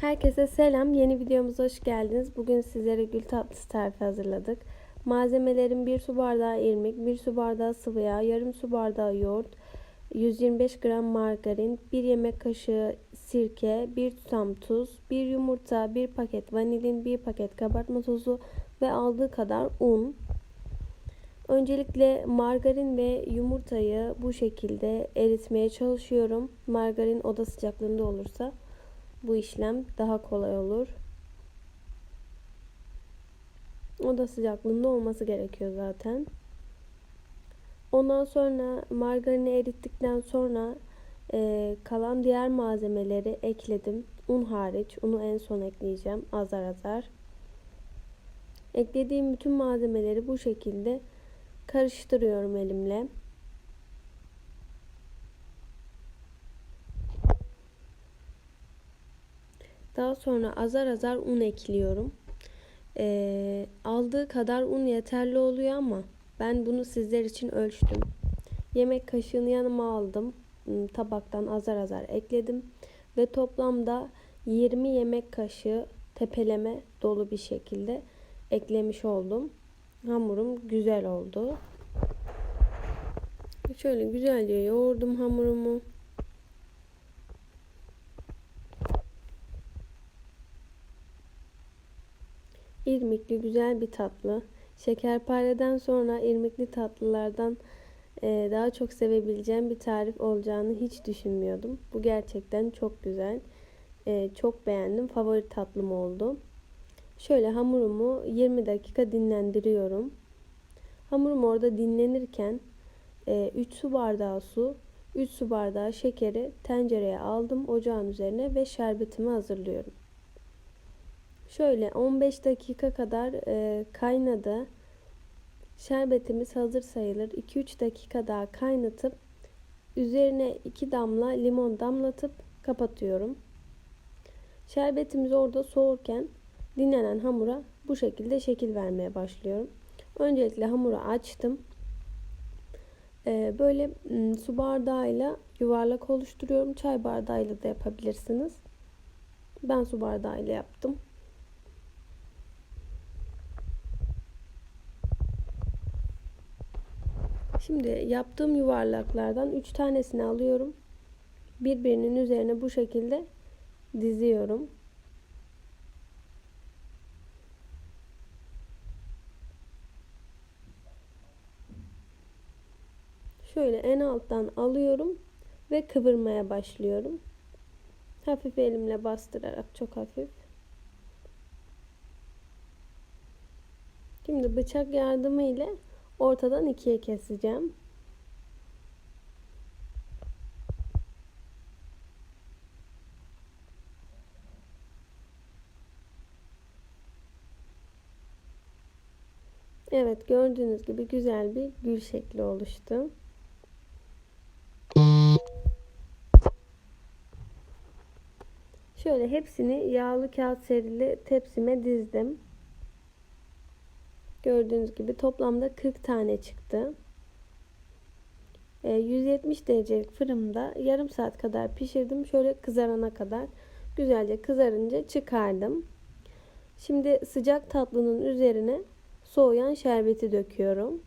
Herkese selam. Yeni videomuza hoş geldiniz. Bugün sizlere gül tatlısı tarifi hazırladık. Malzemelerim 1 su bardağı irmik, 1 su bardağı sıvı yağ, yarım su bardağı yoğurt, 125 gram margarin, 1 yemek kaşığı sirke, 1 tutam tuz, 1 yumurta, 1 paket vanilin, 1 paket kabartma tozu ve aldığı kadar un. Öncelikle margarin ve yumurtayı bu şekilde eritmeye çalışıyorum. Margarin oda sıcaklığında olursa bu işlem daha kolay olur. Oda sıcaklığında olması gerekiyor zaten. Ondan sonra margarini erittikten sonra e, kalan diğer malzemeleri ekledim. Un hariç. Unu en son ekleyeceğim. Azar azar. Eklediğim bütün malzemeleri bu şekilde karıştırıyorum elimle. Daha sonra azar azar un ekliyorum. Ee, aldığı kadar un yeterli oluyor ama ben bunu sizler için ölçtüm. Yemek kaşığını yanıma aldım. Hmm, tabaktan azar azar ekledim. Ve toplamda 20 yemek kaşığı tepeleme dolu bir şekilde eklemiş oldum. Hamurum güzel oldu. Şöyle güzelce yoğurdum hamurumu. İrmikli güzel bir tatlı. Şekerpareden sonra irmikli tatlılardan e, daha çok sevebileceğim bir tarif olacağını hiç düşünmüyordum. Bu gerçekten çok güzel. E, çok beğendim. Favori tatlım oldu. Şöyle hamurumu 20 dakika dinlendiriyorum. Hamurum orada dinlenirken 3 su bardağı su, 3 su bardağı şekeri tencereye aldım ocağın üzerine ve şerbetimi hazırlıyorum. Şöyle 15 dakika kadar e, kaynadı. Şerbetimiz hazır sayılır. 2-3 dakika daha kaynatıp üzerine 2 damla limon damlatıp kapatıyorum. Şerbetimiz orada soğurken dinlenen hamura bu şekilde şekil vermeye başlıyorum. Öncelikle hamuru açtım. Ee, böyle su bardağıyla yuvarlak oluşturuyorum. Çay bardağıyla da yapabilirsiniz. Ben su bardağıyla yaptım. Şimdi yaptığım yuvarlaklardan 3 tanesini alıyorum. Birbirinin üzerine bu şekilde diziyorum. Şöyle en alttan alıyorum ve kıvırmaya başlıyorum. Hafif elimle bastırarak çok hafif. Şimdi bıçak yardımı ile ortadan ikiye keseceğim. Evet gördüğünüz gibi güzel bir gül şekli oluştu. Şöyle hepsini yağlı kağıt serili tepsime dizdim. Gördüğünüz gibi toplamda 40 tane çıktı. 170 e, derecelik fırında yarım saat kadar pişirdim. Şöyle kızarana kadar güzelce kızarınca çıkardım. Şimdi sıcak tatlının üzerine soğuyan şerbeti döküyorum.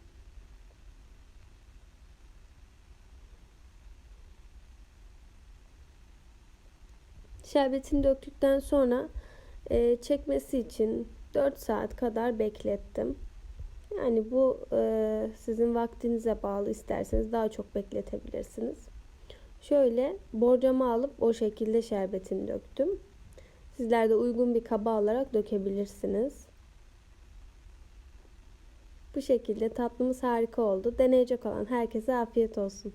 Şerbetini döktükten sonra e, çekmesi için 4 saat kadar beklettim. Yani bu e, sizin vaktinize bağlı isterseniz daha çok bekletebilirsiniz. Şöyle borcama alıp o şekilde şerbetini döktüm. Sizler de uygun bir kaba alarak dökebilirsiniz. Bu şekilde tatlımız harika oldu. Deneyecek olan herkese afiyet olsun.